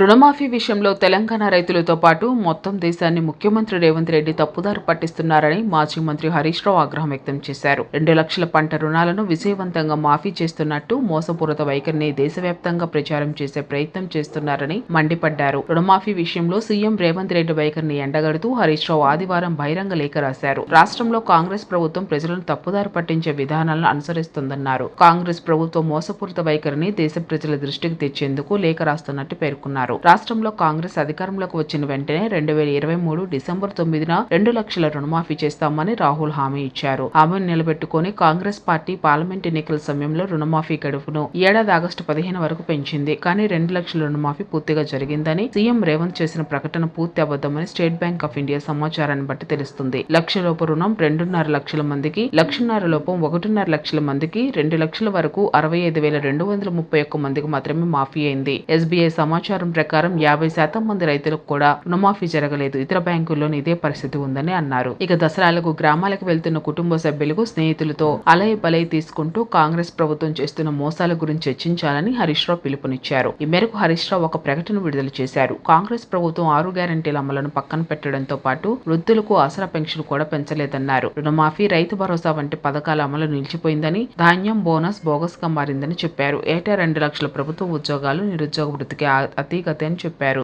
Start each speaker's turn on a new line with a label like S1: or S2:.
S1: రుణమాఫీ విషయంలో తెలంగాణ రైతులతో పాటు మొత్తం దేశాన్ని ముఖ్యమంత్రి రేవంత్ రెడ్డి తప్పుదారి పట్టిస్తున్నారని మాజీ మంత్రి హరీష్ రావు ఆగ్రహం వ్యక్తం చేశారు. రెండు లక్షల పంట రుణాలను విజయవంతంగా మాఫీ చేస్తున్నట్టు మోసపూరిత వైఖరిని దేశవ్యాప్తంగా ప్రచారం చేసే ప్రయత్నం చేస్తున్నారని మండిపడ్డారు. రుణమాఫీ విషయంలో సీఎం రేవంత్ రెడ్డి వైఖరిని ఎండగడుతూ హరీష్ రావు ఆదివారం బహిరంగ లేఖ రాశారు. రాష్ట్రంలో కాంగ్రెస్ ప్రభుత్వం ప్రజలను తప్పుదారి పట్టించే విధానాలను అనుసరిస్తుందన్నారు. కాంగ్రెస్ ప్రభుత్వం మోసపూరిత వైఖరిని దేశ ప్రజల దృష్టికి తెచ్చేందుకు లేఖ రాస్తున్నట్టు పేర్కొన్నారు. రాష్ట్రంలో కాంగ్రెస్ అధికారంలోకి వచ్చిన వెంటనే రెండు వేల ఇరవై మూడు డిసెంబర్ తొమ్మిదిన రెండు లక్షల రుణమాఫీ చేస్తామని రాహుల్ హామీ ఇచ్చారు. హామీని నిలబెట్టుకుని కాంగ్రెస్ పార్టీ పార్లమెంట్ ఎన్నికల సమయంలో రుణమాఫీ గడువును ఏడాది ఆగస్టు పదిహేను వరకు పెంచింది. కానీ రెండు లక్షల రుణమాఫీ పూర్తిగా జరిగిందని సీఎం రేవంత్ చేసిన ప్రకటన పూర్తి అబద్దమని స్టేట్ బ్యాంక్ ఆఫ్ ఇండియా సమాచారాన్ని బట్టి తెలుస్తుంది. లక్షలోపు రుణం రెండున్నర లక్షల మందికి లక్షన్నర లోపం ఒకటిన్నర లక్షల మందికి రెండు లక్షల వరకు అరవై ఐదు వేల రెండు వందల ముప్పై ఒక్క మందికి మాత్రమే మాఫీ అయింది. ఎస్బీఐ సమాచారం ప్రకారం యాభై శాతం మంది రైతులకు కూడా రుణమాఫీ జరగలేదు. ఇతర బ్యాంకుల్లోనూ ఇదే పరిస్థితి ఉందని అన్నారు. ఇక దసరాలకు గ్రామాలకు వెళ్తున్న కుటుంబ సభ్యులకు స్నేహితులతో అలై బలై తీసుకుంటూ కాంగ్రెస్ ప్రభుత్వం చేస్తున్న మోసాల గురించి చర్చించాలని హరీష్ రావు పిలుపునిచ్చారు. ఈ మేరకు హరీష్ రావు ఒక ప్రకటన విడుదల చేశారు. కాంగ్రెస్ ప్రభుత్వం ఆరు గ్యారంటీల అమలును పక్కన పెట్టడంతో పాటు వృద్ధులకు ఆసరా పెన్షన్ కూడా పెంచలేదన్నారు. రుణమాఫీ రైతు భరోసా వంటి పథకాల అమలు నిలిచిపోయిందని ధాన్యం బోనస్ బోగస్గా మారిందని చెప్పారు. ఏటా రెండు లక్షల ప్రభుత్వ ఉద్యోగాలు నిరుద్యోగ వృత్తికి అతి అతీగతి అని చెప్పారు.